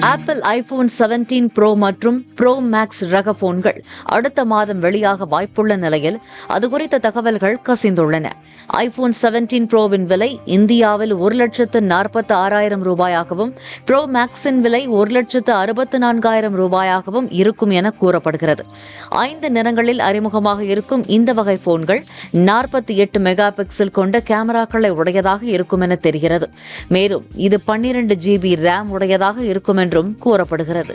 Apple iPhone 17 Pro மற்றும் bro maths ரக போன்கள் அடுத்த மாதம் வெளியாக வாய்ப்புள்ள நிலையில் அது குறித்த தகவல்கள் கசிந்துள்ளன. ஐபோன் 17 ப்ரோவின் விலை இந்தியாவில் ஒரு லட்சத்து நாற்பத்தி ஆறாயிரம் ரூபாயாகவும் ப்ரோ மேக்ஸின் விலை ஒரு லட்சத்து அறுபத்து நான்காயிரம் ரூபாயாகவும் இருக்கும் என கூறப்படுகிறது. ஐந்து நிறங்களில் அறிமுகமாக இருக்கும் இந்த வகை போன்கள் நாற்பத்தி எட்டு மெகா பிக்சல் கொண்ட கேமராக்களை உடையதாக இருக்கும் என தெரிகிறது. மேலும் இது பன்னிரண்டு ஜிபி ரேம் உடையதாக இருக்கும் என்றும் கூறப்படுகிறது.